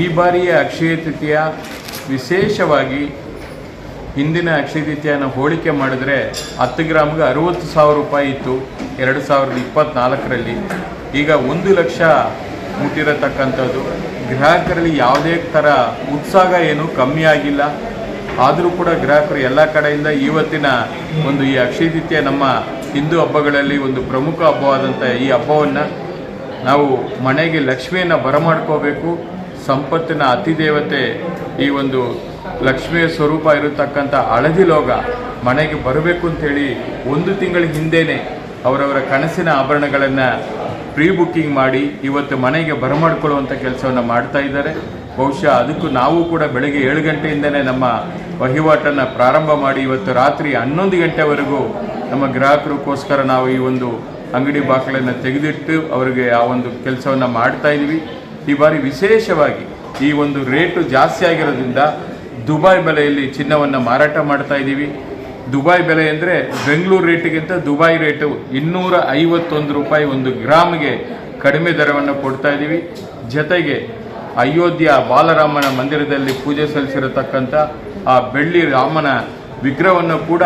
ಈ ಬಾರಿಯ ಅಕ್ಷಯ ತೃತೀಯ ವಿಶೇಷವಾಗಿ ಹಿಂದಿನ ಅಕ್ಷಯ ತೃತೀಯನ ಹೋಲಿಕೆ ಮಾಡಿದ್ರೆ ಹತ್ತು ಗ್ರಾಮ್ಗೆ ಅರುವತ್ತು ಸಾವಿರ ರೂಪಾಯಿ ಇತ್ತು ಎರಡು ಸಾವಿರದ ಇಪ್ಪತ್ತ್ನಾಲ್ಕರಲ್ಲಿ ಈಗ ಒಂದು ಲಕ್ಷ ಮುಟ್ಟಿರತಕ್ಕಂಥದ್ದು. ಗ್ರಾಹಕರಲ್ಲಿ ಯಾವುದೇ ಥರ ಉತ್ಸಾಹ ಏನು ಕಮ್ಮಿ ಆಗಿಲ್ಲ. ಆದರೂ ಕೂಡ ಗ್ರಾಹಕರು ಎಲ್ಲ ಕಡೆಯಿಂದ ಇವತ್ತಿನ ಒಂದು ಈ ಅಕ್ಷಯ ತೃತೀಯ ನಮ್ಮ ಹಿಂದೂ ಹಬ್ಬಗಳಲ್ಲಿ ಒಂದು ಪ್ರಮುಖ ಹಬ್ಬವಾದಂಥ ಈ ಹಬ್ಬವನ್ನು ನಾವು ಮನೆಗೆ ಲಕ್ಷ್ಮಿಯನ್ನು ಬರಮಾಡ್ಕೋಬೇಕು. ಸಂಪತ್ತಿನ ಅತಿದೇವತೆ ಈ ಒಂದು ಲಕ್ಷ್ಮಿಯ ಸ್ವರೂಪ ಇರತಕ್ಕಂಥ ಹಳದಿ ಲೋಗ ಮನೆಗೆ ಬರಬೇಕು ಅಂತೇಳಿ ಒಂದು ತಿಂಗಳ ಹಿಂದೆಯೇ ಅವರವರ ಕನಸಿನ ಆಭರಣಗಳನ್ನು ಪ್ರೀ ಬುಕ್ಕಿಂಗ್ ಮಾಡಿ ಇವತ್ತು ಮನೆಗೆ ಬರಮಾಡ್ಕೊಳ್ಳುವಂಥ ಕೆಲಸವನ್ನು ಮಾಡ್ತಾ ಇದ್ದಾರೆ. ಬಹುಶಃ ಅದಕ್ಕೂ ನಾವು ಕೂಡ ಬೆಳಗ್ಗೆ ಏಳು ಗಂಟೆಯಿಂದನೇ ನಮ್ಮ ವಹಿವಾಟನ್ನು ಪ್ರಾರಂಭ ಮಾಡಿ ಇವತ್ತು ರಾತ್ರಿ ಹನ್ನೊಂದು ಗಂಟೆವರೆಗೂ ನಮ್ಮ ಗ್ರಾಹಕರಿಗೋಸ್ಕರ ನಾವು ಈ ಒಂದು ಅಂಗಡಿ ಬಾಗಿಲನ್ನು ತೆಗೆದಿಟ್ಟು ಅವರಿಗೆ ಆ ಒಂದು ಕೆಲಸವನ್ನು ಮಾಡ್ತಾ ಇದ್ವಿ. ಈ ಬಾರಿ ವಿಶೇಷವಾಗಿ ಈ ಒಂದು ರೇಟು ಜಾಸ್ತಿ ಆಗಿರೋದ್ರಿಂದ ದುಬಾಯ್ ಬೆಲೆಯಲ್ಲಿ ಚಿನ್ನವನ್ನು ಮಾರಾಟ ಮಾಡ್ತಾ ಇದ್ದೀವಿ. ದುಬಾಯ್ ಬೆಲೆ ಅಂದರೆ ಬೆಂಗಳೂರು ರೇಟಿಗಿಂತ ದುಬಾಯ್ ರೇಟು ಇನ್ನೂರ ಐವತ್ತೊಂದು ರೂಪಾಯಿ ಒಂದು ಗ್ರಾಮ್ಗೆ ಕಡಿಮೆ ದರವನ್ನು ಕೊಡ್ತಾ ಇದ್ದೀವಿ. ಜೊತೆಗೆ ಅಯೋಧ್ಯ ಬಾಲರಾಮನ ಮಂದಿರದಲ್ಲಿ ಪೂಜೆ ಸಲ್ಲಿಸಿರತಕ್ಕಂಥ ಆ ಬೆಳ್ಳಿ ರಾಮನ ವಿಗ್ರಹವನ್ನು ಕೂಡ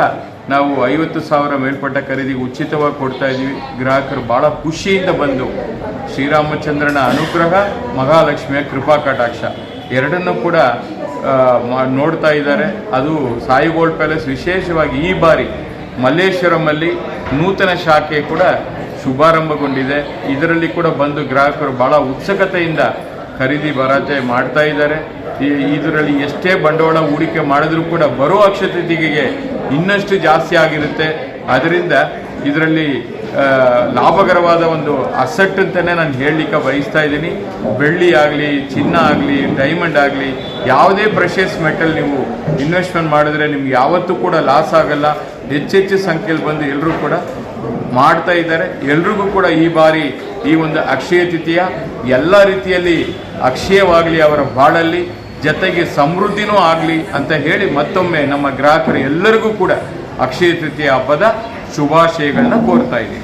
ನಾವು ಐವತ್ತು ಸಾವಿರ ಮೇಲ್ಪಟ್ಟ ಖರೀದಿಗೆ ಉಚಿತವಾಗಿ ಕೊಡ್ತಾ ಇದ್ದೀವಿ. ಗ್ರಾಹಕರು ಭಾಳ ಖುಷಿಯಿಂದ ಬಂದು ಶ್ರೀರಾಮಚಂದ್ರನ ಅನುಗ್ರಹ, ಮಹಾಲಕ್ಷ್ಮಿಯ ಕೃಪಾ ಕಟಾಕ್ಷ. ಎರಡನ್ನೂ ಕೂಡ ನೋಡ್ತಾ ಇದ್ದಾರೆ. ಅದು ಸಾಯಿ ಗೋಲ್ಡ್ ಪ್ಯಾಲೇಸ್ ವಿಶೇಷವಾಗಿ ಈ ಬಾರಿ ಮಲ್ಲೇಶ್ವರಮಲ್ಲಿ ನೂತನ ಶಾಖೆ ಕೂಡ ಶುಭಾರಂಭಗೊಂಡಿದೆ. ಇದರಲ್ಲಿ ಕೂಡ ಬಂದು ಗ್ರಾಹಕರು ಬಹಳ ಉತ್ಸುಕತೆಯಿಂದ ಖರೀದಿ ಭರಾಟೆ ಮಾಡ್ತಾ ಇದ್ದಾರೆ. ಇದರಲ್ಲಿ ಎಷ್ಟೇ ಬಂಡವಾಳ ಹೂಡಿಕೆ ಮಾಡಿದ್ರೂ ಕೂಡ ಬರೋ ಅಕ್ಷತೆಗೆ ಇನ್ನಷ್ಟು ಜಾಸ್ತಿ ಆಗಿರುತ್ತೆ. ಅದರಿಂದ ಇದರಲ್ಲಿ ಲಾಭಕರವಾದ ಒಂದು ಅಸೆಟ್ ಅಂತಲೇ ನಾನು ಹೇಳಲಿಕ್ಕೆ ಬಯಸ್ತಾ ಇದ್ದೀನಿ. ಬೆಳ್ಳಿ ಆಗಲಿ, ಚಿನ್ನ ಆಗಲಿ ಡೈಮಂಡ್ ಆಗಲಿ, ಯಾವುದೇ ಪ್ರೆಷಸ್ ಮೆಟಲ್ ನೀವು ಇನ್ವೆಸ್ಟ್ಮೆಂಟ್ ಮಾಡಿದ್ರೆ ನಿಮ್ಗೆ ಯಾವತ್ತೂ ಕೂಡ ಲಾಸ್ ಆಗಲ್ಲ. ಹೆಚ್ಚೆಚ್ಚು ಸಂಖ್ಯೆಯಲ್ಲಿ ಬಂದು ಎಲ್ಲರೂ ಕೂಡ ಮಾಡ್ತಾ ಇದ್ದಾರೆ. ಎಲ್ರಿಗೂ ಕೂಡ ಈ ಬಾರಿ ಈ ಒಂದು ಅಕ್ಷಯ ತಿಥಿಯ ಎಲ್ಲ ರೀತಿಯಲ್ಲಿ ಅಕ್ಷಯವಾಗಲಿ ಅವರ ಬಾಳಲ್ಲಿ. ಜೊತೆಗೆ ಸಮೃದ್ಧಿನೂ ಆಗಲಿ ಅಂತ ಹೇಳಿ ಮತ್ತೊಮ್ಮೆ ನಮ್ಮ ಗ್ರಾಹಕರು ಎಲ್ಲರಿಗೂ ಕೂಡ ಅಕ್ಷಯ ತೃತೀಯ ಹಬ್ಬದ ಶುಭಾಶಯಗಳನ್ನ ಕೋರ್ತಾ ಇದ್ದೀನಿ.